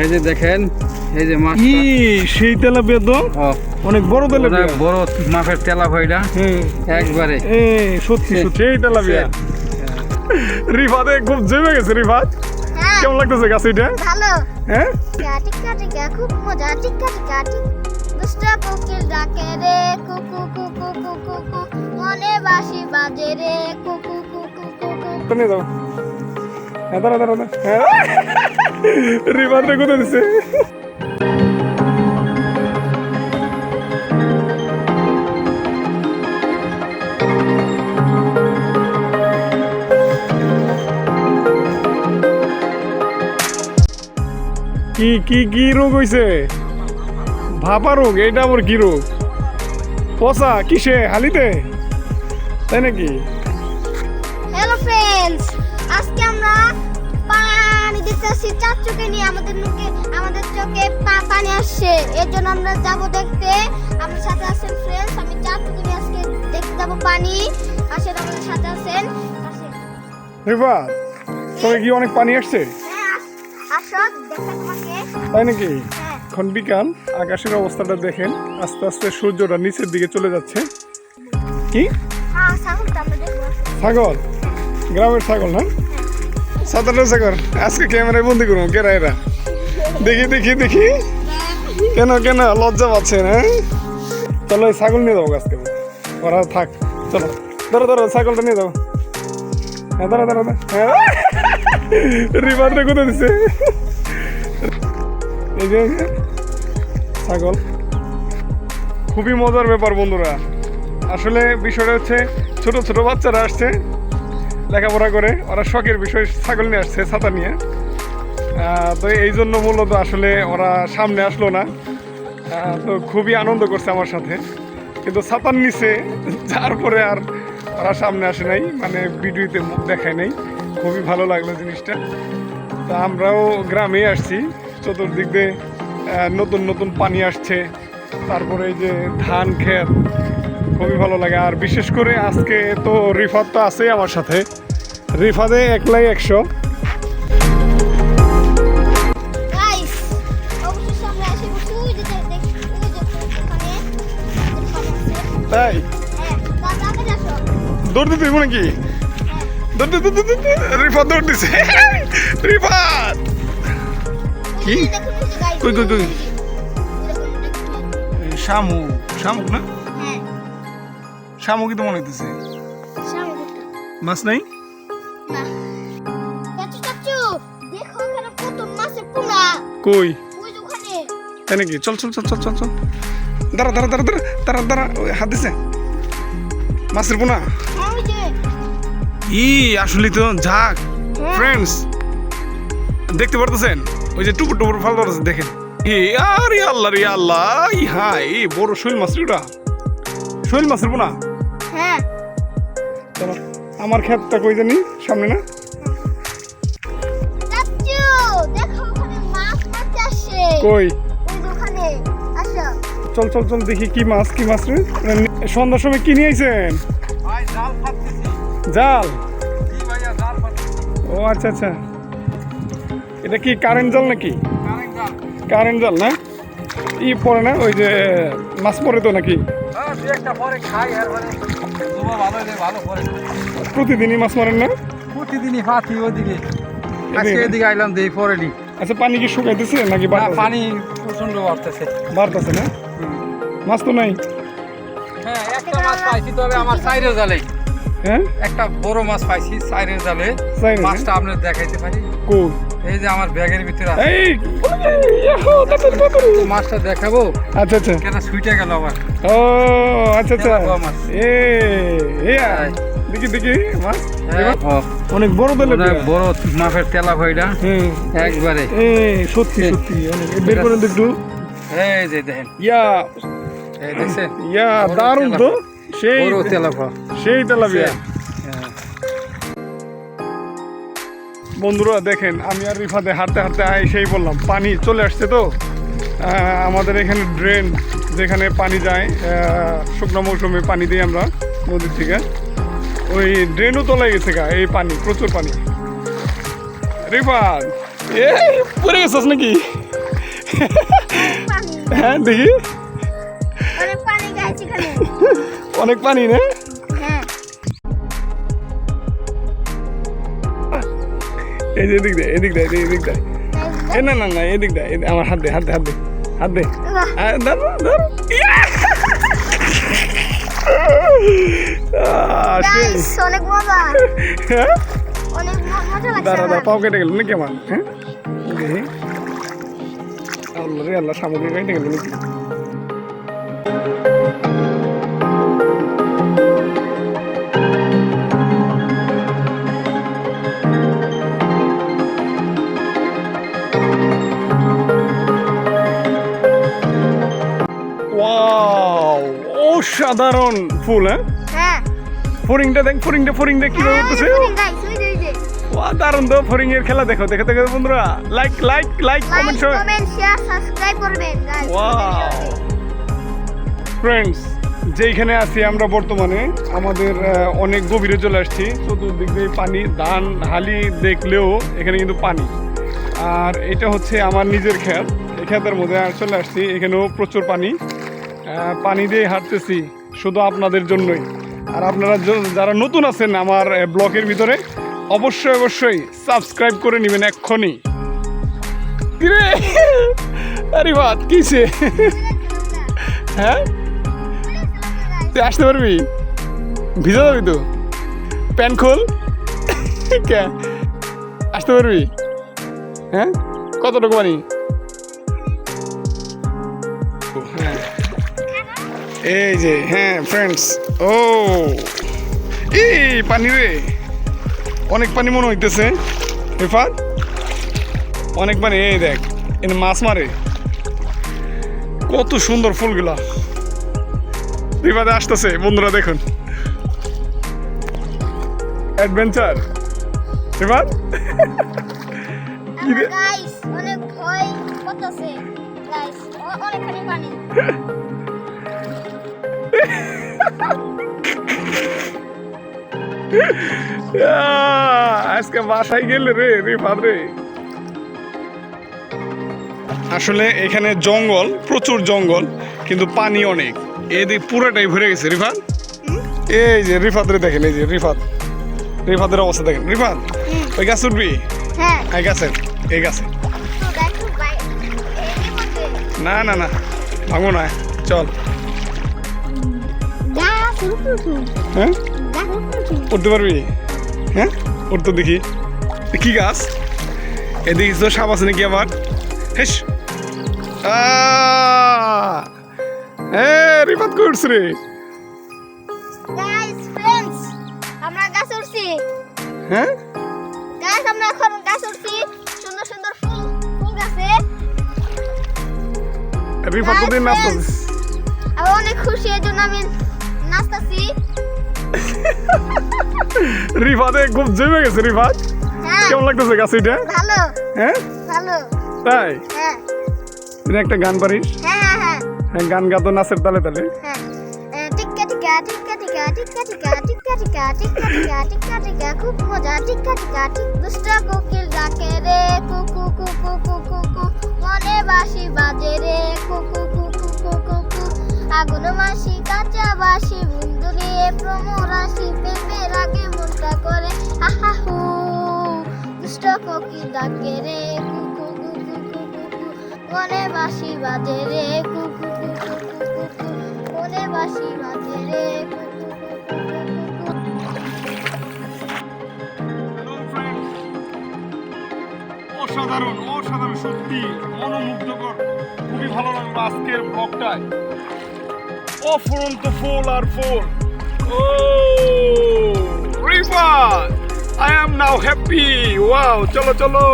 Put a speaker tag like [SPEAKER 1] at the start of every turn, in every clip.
[SPEAKER 1] এই যে দেখেন এই যে মাছ
[SPEAKER 2] ই সেই তেলাপিয়া তো? অনেক বড় তেলাপিয়া।
[SPEAKER 1] বড় মাছের তেলা ভাইটা
[SPEAKER 2] হ্যাঁ
[SPEAKER 1] একবারে।
[SPEAKER 2] সত্যি সত্যি এই তেলাপিয়া। রিফাতে খুব জমে গেছে রিফাত।
[SPEAKER 3] হ্যাঁ।
[SPEAKER 2] কেমন লাগতেছে গাছ এটা?
[SPEAKER 3] ভালো।
[SPEAKER 2] হ্যাঁ?
[SPEAKER 3] টিকা টিকা খুব মজা টিকা টিকা দুষ্ট কোকিল ডাকে রে কুকু কুকু কুকু কু মনে বাসি বাজে রে কুকু কুকু কুকু
[SPEAKER 2] তো নিয়ে যাও হ্যাঁ। কোথায় কি কি কি রোগ হইছে? ভাপা রোগ, এইটা আবার কি রোগ? পচা, কিসে? হালিতে? তাই নাকি?
[SPEAKER 3] চোখে নিয়ে আমাদের মুখে আমাদের চোখে পানি আসছে। এর জন্য আমরা যাব দেখতে। আমার সাথে আছেন ফ্রেন্ডস আমি চোখে আজকে দেখতে যাব পানি। আসেন আমাদের সাথে আছেন।
[SPEAKER 2] তোকে কি অনেক পানি আসছে?
[SPEAKER 3] হ্যাঁ আসো দেখা তোমাকে।
[SPEAKER 2] তাই নাকি?
[SPEAKER 3] হ্যাঁ।
[SPEAKER 2] এখন বিকাল আকাশের অবস্থাটা দেখেন। আস্তে আস্তে সূর্যটা নিচের দিকে চলে যাচ্ছে। কি?
[SPEAKER 3] হ্যাঁ
[SPEAKER 2] ছাগল? গ্রামের ছাগল না? সাতান্ন ছাগল আজকে ক্যামেরায় বন্দি করব কেরা এরা দেখি দেখি দেখি। কেন কেন? লজ্জা পাচ্ছে হ্যাঁ? চলো এই ছাগল নিয়ে যাব থেকে ওরা থাক চলো। ধরো ধরো ছাগলটা নিয়ে যাব হ্যাঁ ধরো ধরো। হ্যাঁ। রিভারটা কোথায় যে এই যে, ছাগল। খুবই মজার ব্যাপার বন্ধুরা। আসলে বিষয়টা হচ্ছে ছোট ছোট বাচ্চারা আসছে লেখাপড়া করে। ওরা শখের বিষয় ছাগল নিয়ে আসছে, ছাতা নিয়ে। তো এই জন্য মূলত আসলে ওরা সামনে আসলো না। তো খুবই আনন্দ করছে আমার সাথে। কিন্তু ছাতার নিচে যার পরে আর ওরা সামনে আসে নাই মানে ভিডিওতে মুখ দেখায় নাই। খুবই ভালো লাগল জিনিসটা। তা আমরাও গ্রামে আসছি, চতুর্দিক দিয়ে নতুন নতুন পানি আসছে। তারপরে এই যে ধান ক্ষেত খুবই ভালো লাগে। আর বিশেষ করে আজকে তো রিফাত তো আছেই আমার সাথে। রিফাতে একলাই একশো। তাই?
[SPEAKER 3] হ্যাঁ
[SPEAKER 2] দৌড় দিতে হইব নাকি? দৌড় দিতে দৌড় দিতে রিফাত দৌড় দিছে। রিফাত! কি? কই, কই, কই? শামু শামুক না?
[SPEAKER 3] হ্যাঁ
[SPEAKER 2] শামুক তো মনে হইতেছে। মাছ নাই। কই। তাই নাকি? চল চল চল চল চল চল। দাঁড়া দাঁড়া দাঁড়া দাঁড়া দাঁড়া দাঁড়া হাত দিছে। মাছের পোনা।
[SPEAKER 3] হ্যাঁ।
[SPEAKER 2] ই আসলে তো ঝাঁক
[SPEAKER 3] হ্যাঁ।
[SPEAKER 2] ফ্রেন্ডস দেখতে পারতেছেন? ওই যে টুকুর টুকুর ফাল পারতেছেন দেখেন। এ আরে আল্লাহ রে আল্লাহ ই হ্যাঁ বড় শৈল মাছ রে ওটা। শৈল মাছের পোনা।
[SPEAKER 3] হ্যাঁ।
[SPEAKER 2] চলো আমার ক্ষেতটা কই জানি? সামনে না? কই। চল চল চল দেখি কি মাছ কি মাছ রে? সন্ধ্যার সময় কি নিয়ে আইছেন?
[SPEAKER 1] জাল ফাটতেছি।
[SPEAKER 2] জাল?
[SPEAKER 1] কি ভাইয়া জাল ফাটতেছি।
[SPEAKER 2] ও আচ্ছা আচ্ছা। এটা কি কারেন্ট জাল নাকি?
[SPEAKER 1] কারেন্ট জাল।
[SPEAKER 2] কারেন্ট জাল না? ই পড়ে না ওই যে মাছ পড়ে তো নাকি?
[SPEAKER 1] হ্যাঁ পরে আর মানে পরে।
[SPEAKER 2] প্রতিদিনই মাছ মারেন না?
[SPEAKER 1] প্রতিদিনই হাতি ওদিকে। আজকে এদিকে আইলাম দেই পরে নি
[SPEAKER 2] আচ্ছা পানি কি শুকাইতেছে নাকি
[SPEAKER 1] না পানি প্রচণ্ড বাড়তেছে।
[SPEAKER 2] বাড়তেছে না? মাছ তো নাই?
[SPEAKER 1] হ্যাঁ একটা মাছ পাইছি তবে আমার সাইডে জালে
[SPEAKER 2] হ্যাঁ?
[SPEAKER 1] একটা বড় মাছ পাইছি সাইডে জালে। মাছটা আপনার দেখাইতে পারি?
[SPEAKER 2] কই
[SPEAKER 1] এই যে আমার ব্যাগের ভিতরে
[SPEAKER 2] এই।
[SPEAKER 1] মাছটা দেখাবো?
[SPEAKER 2] আচ্ছা আচ্ছা।
[SPEAKER 1] কেন সুইটে গেল আবার?
[SPEAKER 2] ও আচ্ছা আচ্ছা। এ এ
[SPEAKER 1] হ্যাঁ।
[SPEAKER 2] দেখি দেখি মাছ।
[SPEAKER 1] হ্যাঁ,
[SPEAKER 2] অনেক বড় বেলে
[SPEAKER 1] বড় মাছের তেলা ভাইটা একবারে।
[SPEAKER 2] সত্যি সত্যি অনেক। বের করেন তো একটু।
[SPEAKER 1] এই যে দেখেন।
[SPEAKER 2] ইয়া।
[SPEAKER 1] দেখছেন?
[SPEAKER 2] ইয়া দারুণ তো। সেই
[SPEAKER 1] তেলাপা।
[SPEAKER 2] সেই তেলাপিয়া।
[SPEAKER 1] হ্যাঁ।
[SPEAKER 2] বন্ধুরা দেখেন আমি আর রিফাতে হাঁটতে হাঁটতে আই সেই বললাম পানি চলে আসছে তো? আমাদের এখানে ড্রেন যেখানে পানি যায় শুকনো মৌসুমে পানি দিই আমরা নদীর থেকে। ওই ড্রেনও তলায় গেছে গা এই পানি প্রচুর পানি। রিফাত এ পড়ে গেছিস নাকি? হ্যাঁ দেখি।
[SPEAKER 3] অনেক পানি
[SPEAKER 2] না? এই যে এদিক দেয় এদিক দেয় এদিক দেয়। এ না না এদিক আমার হাত দে হাত দে হাত দে হাত দে। ধরো, ধরো।
[SPEAKER 3] অনেক মজা।
[SPEAKER 2] হ্যাঁ?
[SPEAKER 3] অনেক মজা লাগছে
[SPEAKER 2] দাঁড়া দাঁড়া পাও কেটে গেল না কেমন হ্যাঁ? দেখি আল্লাহ রে আল্লাহ সামগ্রী কেটে গেল নাকি? অসাধারণ ফুল হ্যাঁ?
[SPEAKER 3] হ্যাঁ।
[SPEAKER 2] ফরিংটা দেখ ফরিংটা ফরিংটা কীভাবে উঠতেছে ওয়া দারুণ তো ফরিং এর খেলা দেখো দেখো দেখো বন্ধুরা। Like like like comment
[SPEAKER 3] share subscribe করবেন গাইস
[SPEAKER 2] ফ্রেন্ডস যেইখানে আছি আমরা বর্তমানে আমাদের অনেক গভীরে চলে আসছি। চতুর্দিক দিয়ে পানি ধান হালি দেখলেও এখানে কিন্তু পানি। আর এটা হচ্ছে আমার নিজের ক্ষেত এই ক্ষেতের মধ্যে চলে আসছি। এখানেও প্রচুর পানি। পানি দিয়ে হাঁটতেছি শুধু আপনাদের জন্যই। আর আপনারা যারা নতুন আছেন আমার ব্লকের ভিতরে, অবশ্যই অবশ্যই সাবস্ক্রাইব করে নেবেন এক্ষুনি। আরে বাদ কিসে হ্যাঁ? তুই আসতে পারবি? ভিজা যাবি তো? প্যান খোল কে? আসতে পারবি? হ্যাঁ? কতটুকু পানি। এই যে হ্যাঁ ফ্রেন্ডস ও। এই, পানি রে। অনেক পানি মনে হইতেছে। রিফাত অনেক পানি, এই দেখ, এনে মাছ মারে। কত সুন্দর ফুলগুলা। বিবাদে আসতেছে, বন্ধুরা দেখুন। অ্যাডভেঞ্চার
[SPEAKER 3] গাইস অনেক ভয় করতেছে। গাইস অনেকখানি পানি।
[SPEAKER 2] আজকে বাসায় গেলে রে রে আসলে এখানে জঙ্গল প্রচুর জঙ্গল কিন্তু পানি অনেক। এদিক পুরোটাই ভরে গেছে রিফাত। এই যে রিফাত রে দেখেন এই যে রিফাত। রিফাতের অবস্থা দেখেন। রিফাত ওই গাছ উঠবি?
[SPEAKER 3] হ্যাঁ।
[SPEAKER 2] এই
[SPEAKER 3] ঠিক আছে।
[SPEAKER 2] না না না ভাঙো না চল। হ্যাঁ? উঠতে পারবি? হ্যাঁ? উঠতে দেখি। কি গাছ? এদিকে তো সাপ আছে নাকি আবার? হেস! রিপাত করছি রে। হ্যাঁ? রিফাত তো দিন নাচতে
[SPEAKER 3] আমি অনেক খুশি এর জন্য আমি নাচতেছি
[SPEAKER 2] রিফাতে খুব জমে গেছে রিফাত
[SPEAKER 3] হ্যাঁ
[SPEAKER 2] কেমন লাগতেছে গাছ এটা
[SPEAKER 3] ভালো
[SPEAKER 2] হ্যাঁ
[SPEAKER 3] ভালো
[SPEAKER 2] তাই
[SPEAKER 3] হ্যাঁ
[SPEAKER 2] তুই একটা গান পারিস
[SPEAKER 3] হ্যাঁ হ্যাঁ হ্যাঁ
[SPEAKER 2] হ্যাঁ গান গাতো নাচের তালে তালে
[SPEAKER 3] হ্যাঁ টিক্কা টিক্কা টিক্কা টিক্কা টিক্কা টিক্কা টিক্কা টিক্কা টিক্কা টিক্কা টিক্কা টিক্কা খুব মজা টিক্কা টিক্কা টিক দুষ্ট কোকিল ডাকে রে কুকু কুকু কুকু কু মনে বাসি বাজে রে কুকু কুকু কুকু কু আগুন মাসি কাঁচা বাসি বন্ধু দিয়ে প্রমরাসি প্রেমের আগে মনটা করে আহা হু দুষ্ট কোকিল ডাকে রে কুকু কুকু কুকু কু মনে বাসি বাজে রে কুকু কুকু কুকু কু মনে বাসি বাজে রে কুকু
[SPEAKER 2] অসাধারণ অসাধারণ, সত্যি মনোমুগ্ধকর। খুবই ভালো লাগল আজকের ব্লগটায় অফুরন্ত ফোল আর ফোল ও Rifa I am now happy wow, চলো চলো।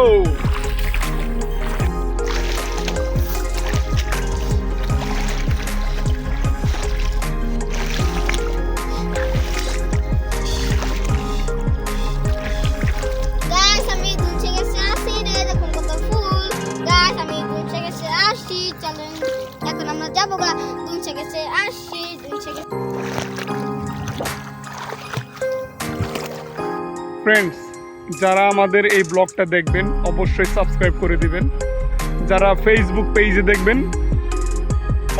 [SPEAKER 2] ফ্রেন্ডস যারা আমাদের এই ব্লগটা দেখবেন, অবশ্যই সাবস্ক্রাইব করে দিবেন। যারা ফেসবুক পেজে দেখবেন,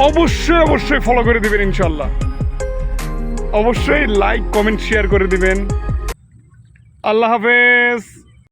[SPEAKER 2] অবশ্যই অবশ্যই ফলো করে দিবেন ইনশাল্লাহ অবশ্যই লাইক কমেন্ট শেয়ার করে দিবেন। আল্লাহ হাফেজ!